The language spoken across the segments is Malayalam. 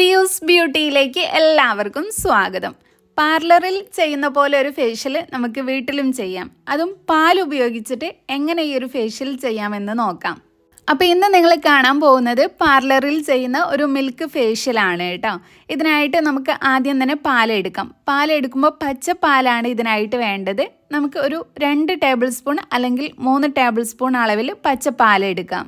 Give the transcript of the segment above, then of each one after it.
ദിയൂസ് ബ്യൂട്ടിയിലേക്ക് എല്ലാവർക്കും സ്വാഗതം. പാർലറിൽ ചെയ്യുന്ന പോലെ ഒരു ഫേഷ്യൽ നമുക്ക് വീട്ടിലും ചെയ്യാം. അതും പാൽ ഉപയോഗിച്ചിട്ട് എങ്ങനെ ഈ ഒരു ഫേഷ്യൽ ചെയ്യാമെന്ന് നോക്കാം. അപ്പോൾ ഇന്ന് നിങ്ങൾ കാണാൻ പോകുന്നത് പാർലറിൽ ചെയ്യുന്ന ഒരു മിൽക്ക് ഫേഷ്യലാണ് കേട്ടോ. ഇതിനായിട്ട് നമുക്ക് ആദ്യം തന്നെ പാൽ എടുക്കാം. പാൽ എടുക്കുമ്പോൾ പച്ച പാലാണ് ഇതിനായിട്ട് വേണ്ടത്. നമുക്ക് ഒരു രണ്ട് ടേബിൾ സ്പൂൺ അല്ലെങ്കിൽ മൂന്ന് ടേബിൾ സ്പൂൺ അളവിൽ പച്ച പാലെടുക്കാം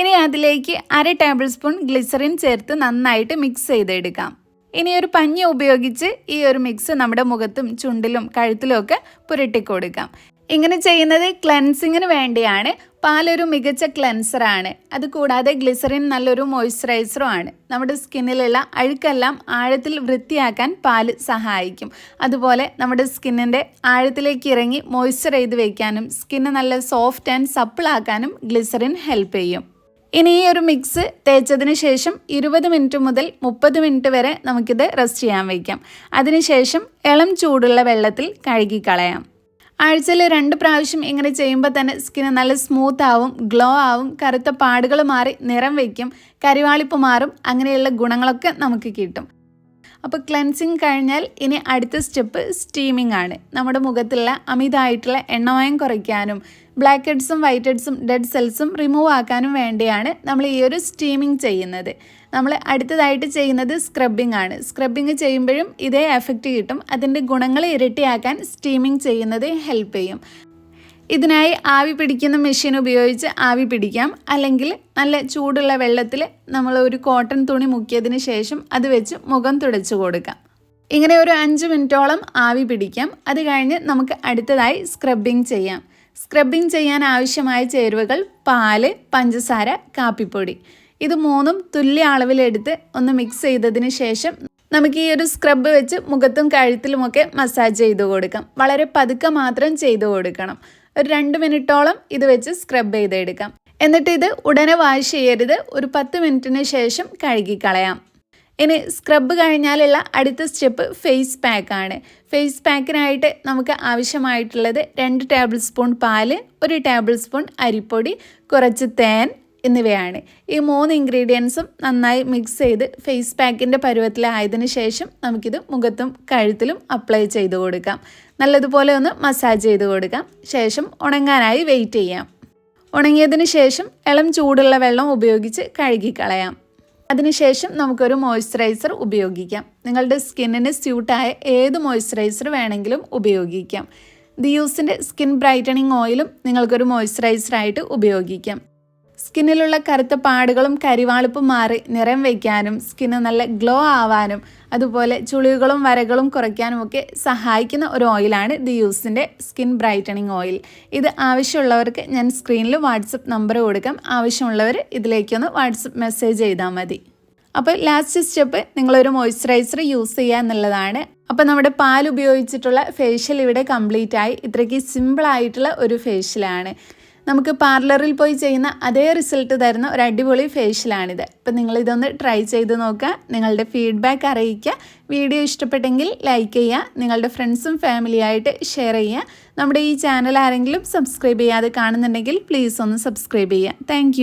ഇനി അതിലേക്ക് അര ടേബിൾ സ്പൂൺ ഗ്ലിസറിൻ ചേർത്ത് നന്നായിട്ട് മിക്സ് ചെയ്തെടുക്കാം. ഇനി ഒരു പഞ്ഞി ഉപയോഗിച്ച് ഈ ഒരു മിക്സ് നമ്മുടെ മുഖത്തും ചുണ്ടിലും കഴുത്തിലും ഒക്കെ പുരട്ടി കൊടുക്കാം ഇങ്ങനെ ചെയ്യുന്നത് ക്ലെൻസിങ്ങിന് വേണ്ടിയാണ്. പാലൊരു മികച്ച ക്ലെൻസറാണ് അതുകൂടാതെ ഗ്ലിസറിൻ നല്ലൊരു മോയ്സ്ചറൈസറും ആണ്. നമ്മുടെ സ്കിന്നിലുള്ള അഴുക്കെല്ലാം ആഴത്തിൽ വൃത്തിയാക്കാൻ പാൽ സഹായിക്കും. അതുപോലെ നമ്മുടെ സ്കിന്നിന്റെ ആഴത്തിലേക്ക് ഇറങ്ങി മോയ്സ്ചർ ചെയ്ത് വയ്ക്കാനും സ്കിന്ന് നല്ല സോഫ്റ്റ് ആൻഡ് സപ്പിളാക്കാനും ഗ്ലിസറിൻ ഹെൽപ്പ് ചെയ്യും. ഇനി ഈ ഒരു മിക്സ് തേച്ചതിന് ശേഷം ഇരുപത് മിനിറ്റ് മുതൽ മുപ്പത് മിനിറ്റ് വരെ നമുക്കിത് റെസ്റ്റ് ചെയ്യാൻ വയ്ക്കാം അതിനുശേഷം ഇളം ചൂടുള്ള വെള്ളത്തിൽ കഴുകിക്കളയാം. ആഴ്ചയിൽ രണ്ട് പ്രാവശ്യം ഇങ്ങനെ ചെയ്യുമ്പോൾ തന്നെ സ്കിന്ന് നല്ല സ്മൂത്ത് ആവും ഗ്ലോ ആവും കറുത്ത പാടുകൾ മാറി നിറം വയ്ക്കും കരിവാളിപ്പ് മാറും അങ്ങനെയുള്ള ഗുണങ്ങളൊക്കെ നമുക്ക് കിട്ടും. അപ്പോൾ ക്ലെൻസിങ് കഴിഞ്ഞാൽ ഇനി അടുത്ത സ്റ്റെപ്പ് സ്റ്റീമിംഗ് ആണ്. നമ്മുടെ മുഖത്തുള്ള അമിതമായിട്ടുള്ള എണ്ണമയം കുറയ്ക്കാനും ബ്ലാക്ക് ഹെഡ്സും വൈറ്റ് ഹെഡ്സും ഡെഡ് സെൽസും റിമൂവ് ആക്കാനും വേണ്ടിയാണ് നമ്മൾ ഈ ഒരു സ്റ്റീമിംഗ് ചെയ്യുന്നത്. നമ്മൾ അടുത്തതായിട്ട് ചെയ്യുന്നത് സ്ക്രബിംഗ് ആണ്. സ്ക്രബിംഗ് ചെയ്യുമ്പോഴും ഇതേ എഫക്റ്റ് കിട്ടും. അതിന്റെ ഗുണങ്ങൾ ഇരട്ടിയാക്കാൻ സ്റ്റീമിംഗ് ചെയ്യുന്നത് ഹെൽപ്പ് ചെയ്യും. ഇതിനായി ആവി പിടിക്കുന്ന മെഷീൻ ഉപയോഗിച്ച് ആവി പിടിക്കാം. അല്ലെങ്കിൽ നല്ല ചൂടുള്ള വെള്ളത്തിൽ നമ്മൾ ഒരു കോട്ടൺ തുണി മുക്കിയതിന് ശേഷം അത് വെച്ച് മുഖം തുടച്ചു കൊടുക്കാം. ഇങ്ങനെ ഒരു അഞ്ച് മിനിറ്റോളം ആവി പിടിക്കാം. അത് കഴിഞ്ഞ് നമുക്ക് അടുത്തതായി സ്ക്രബിംഗ് ചെയ്യാം. സ്ക്രബിംഗ് ചെയ്യാൻ ആവശ്യമായ ചേരുവകൾ പാൽ പഞ്ചസാര കാപ്പിപ്പൊടി. ഇത് മൂന്നും തുല്യ അളവിലെടുത്ത് ഒന്ന് മിക്സ് ചെയ്തതിന് ശേഷം നമുക്ക് ഈ ഒരു സ്ക്രബ് വെച്ച് മുഖത്തും കഴുത്തിലുമൊക്കെ മസാജ് ചെയ്ത് കൊടുക്കാം. വളരെ പതുക്കെ മാത്രം ചെയ്തു കൊടുക്കണം. ഒരു രണ്ട് മിനിറ്റോളം ഇത് വെച്ച് സ്ക്രബ് ചെയ്തെടുക്കാം. എന്നിട്ട് ഇത് ഉടനെ വാഷ് ചെയ്യരുത്. ഒരു പത്ത് മിനിറ്റിന് ശേഷം കഴുകിക്കളയാം. ഇനി സ്ക്രബ് കഴിഞ്ഞാലുള്ള അടുത്ത സ്റ്റെപ്പ് ഫേസ് പാക്കാണ് ഫേസ് പാക്കിനായിട്ട് നമുക്ക് ആവശ്യമായിട്ടുള്ളത് രണ്ട് ടേബിൾ സ്പൂൺ പാൽ ഒരു ടേബിൾ സ്പൂൺ അരിപ്പൊടി കുറച്ച് തേൻ എന്നിവയാണ്. ഈ മൂന്ന് ഇൻഗ്രീഡിയൻസും നന്നായി മിക്സ് ചെയ്ത് ഫേസ് പാക്കിന്റെ പരുവത്തിലായതിനു ശേഷം നമുക്കിത് മുഖത്തും കഴുത്തിലും അപ്ലൈ ചെയ്ത് കൊടുക്കാം. നല്ലതുപോലെ ഒന്ന് മസാജ് ചെയ്ത് കൊടുക്കാം. ശേഷം ഉണങ്ങാനായി വെയിറ്റ് ചെയ്യാം. ഉണങ്ങിയതിന് ശേഷം ഇളം ചൂടുള്ള വെള്ളം ഉപയോഗിച്ച് കഴുകിക്കളയാം. അതിനുശേഷം നമുക്കൊരു മോയ്സ്ചറൈസർ ഉപയോഗിക്കാം. നിങ്ങളുടെ സ്കിന്നിന് സ്യൂട്ടായ ഏത് മോയ്സ്ചറൈസർ വേണമെങ്കിലും ഉപയോഗിക്കാം. ദിയൂസിന്റെ സ്കിൻ ബ്രൈറ്റനിങ് ഓയിലും നിങ്ങൾക്കൊരു മോയ്സ്ചറൈസറായിട്ട് ഉപയോഗിക്കാം. സ്കിന്നിലുള്ള കറുത്ത പാടുകളും കരിവാളിപ്പും മാറി നിറം വയ്ക്കാനും സ്കിന്ന് നല്ല ഗ്ലോ ആവാനും അതുപോലെ ചുളികളും വരകളും കുറയ്ക്കാനും ഒക്കെ സഹായിക്കുന്ന ഒരു ഓയിലാണ് ദി യൂസിന്റെ സ്കിൻ ബ്രൈറ്റനിങ് ഓയിൽ. ഇത് ആവശ്യമുള്ളവർക്ക് ഞാൻ സ്ക്രീനിൽ വാട്സപ്പ് നമ്പർ കൊടുക്കാം. ആവശ്യമുള്ളവർ ഇതിലേക്കൊന്ന് വാട്സപ്പ് മെസ്സേജ് ചെയ്താൽ മതി. അപ്പോൾ ലാസ്റ്റ് സ്റ്റെപ്പ് നിങ്ങളൊരു മോയ്സ്ചറൈസർ യൂസ് ചെയ്യുക എന്നുള്ളതാണ്. അപ്പോൾ നമ്മുടെ പാൽ ഉപയോഗിച്ചിട്ടുള്ള ഫേഷ്യൽ ഇവിടെ കംപ്ലീറ്റ് ആയി ഇത്രയ്ക്ക് സിമ്പിളായിട്ടുള്ള ഒരു ഫേഷ്യലാണ്. നമുക്ക് പാർലറിൽ പോയി ചെയ്യുന്ന അതേ റിസൾട്ട് തരുന്ന ഒരു അടിപൊളി ഫേഷ്യലാണിത്. അപ്പം നിങ്ങളിതൊന്ന് ട്രൈ ചെയ്ത് നോക്കുക നിങ്ങളുടെ ഫീഡ്ബാക്ക് അറിയിക്കുക വീഡിയോ ഇഷ്ടപ്പെട്ടെങ്കിൽ ലൈക്ക് ചെയ്യുക നിങ്ങളുടെ ഫ്രണ്ട്സും ഫാമിലിയായിട്ട് ഷെയർ ചെയ്യുക. നമ്മുടെ ഈ ചാനൽ ആരെങ്കിലും സബ്സ്ക്രൈബ് ചെയ്യാതെ കാണുന്നുണ്ടെങ്കിൽ പ്ലീസ് ഒന്ന് സബ്സ്ക്രൈബ് ചെയ്യുക. താങ്ക്